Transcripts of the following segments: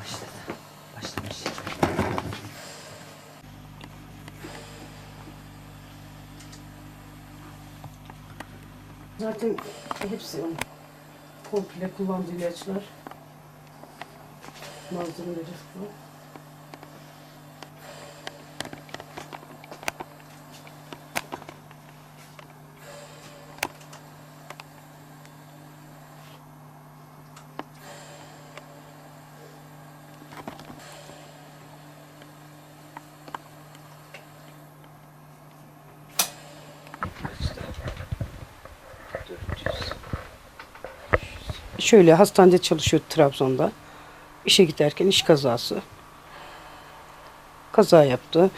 başladı. Başlamış. Zaten hepsi onun. Komple kullandığı ilaçlar. Malzemeleri falan. Şöyle hastanede çalışıyor Trabzon'da. İşe giderken iş kazası. Kaza yaptı.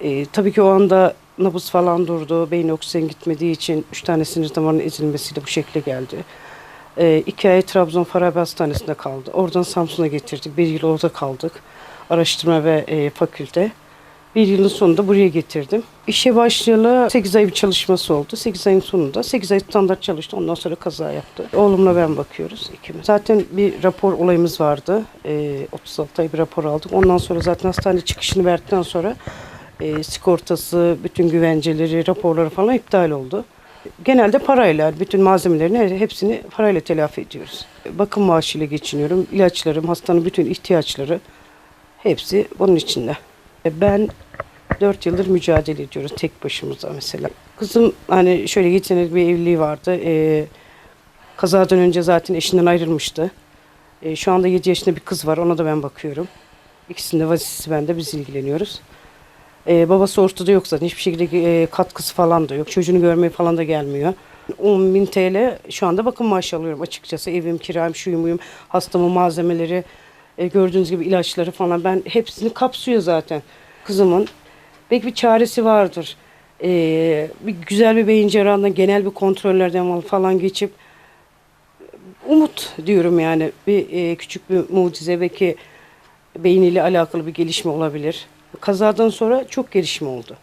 Ee, tabii ki o anda nabız falan durdu. Beyin oksijen gitmediği için üç tane sinir damarının ezilmesiyle bu şekle geldi. Ee, iki ay Trabzon Farabi Hastanesi'nde kaldı. Oradan Samsun'a getirdik. Bir yıl orada kaldık. Araştırma ve e, fakülte. Bir yılın sonunda buraya getirdim. İşe başlayalı 8 ay bir çalışması oldu. 8 ayın sonunda 8 ay standart çalıştı. Ondan sonra kaza yaptı. Oğlumla ben bakıyoruz ikimiz. Zaten bir rapor olayımız vardı. Ee, 36 ay bir rapor aldık. Ondan sonra zaten hastane çıkışını verdikten sonra e, sigortası, bütün güvenceleri, raporları falan iptal oldu. Genelde parayla, bütün malzemelerini he- hepsini parayla telafi ediyoruz. Bakım maaşıyla geçiniyorum. İlaçlarım, hastanın bütün ihtiyaçları hepsi bunun içinde. E, Ben 4 yıldır mücadele ediyoruz tek başımıza mesela. Kızım hani şöyle geçen bir evliliği vardı. E, kazadan önce zaten eşinden ayrılmıştı. E, şu anda 7 yaşında bir kız var. Ona da ben bakıyorum. İkisinin de vazifesi bende. Biz ilgileniyoruz. E, babası ortada yok zaten. Hiçbir şekilde e, katkısı falan da yok. Çocuğunu görmeye falan da gelmiyor. 10 bin TL şu anda bakım maaşı alıyorum açıkçası. Evim, kiram, şuyum, buyum, hastamın malzemeleri, e, gördüğünüz gibi ilaçları falan. Ben hepsini kapsıyor zaten. Kızımın belki bir çaresi vardır. E, bir güzel bir beyin cerrahından, genel bir kontrollerden falan geçip umut diyorum yani. Bir e, küçük bir mucize belki beyniyle alakalı bir gelişme olabilir. Kazadan sonra çok gelişme oldu.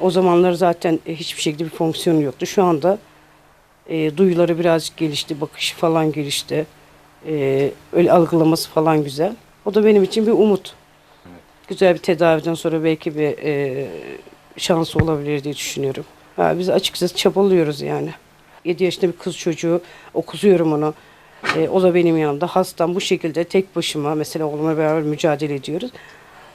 O zamanlar zaten hiçbir şekilde bir fonksiyonu yoktu. Şu anda e, duyuları birazcık gelişti, bakışı falan gelişti. E, öyle algılaması falan güzel. O da benim için bir umut. Güzel bir tedaviden sonra belki bir e, şansı olabilir diye düşünüyorum. Ha, biz açıkçası çabalıyoruz yani. 7 yaşında bir kız çocuğu, okutuyorum onu. E, o da benim yanımda. Hastam bu şekilde tek başıma mesela oğlumla beraber mücadele ediyoruz.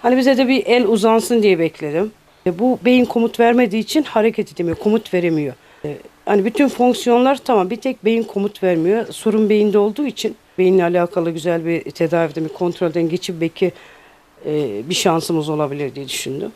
Hani bize de bir el uzansın diye bekledim. E, bu beyin komut vermediği için hareket edemiyor, komut veremiyor. E, hani bütün fonksiyonlar tamam bir tek beyin komut vermiyor. Sorun beyinde olduğu için beyinle alakalı güzel bir tedaviden, bir kontrolden geçip belki e, bir şansımız olabilir diye düşündüm.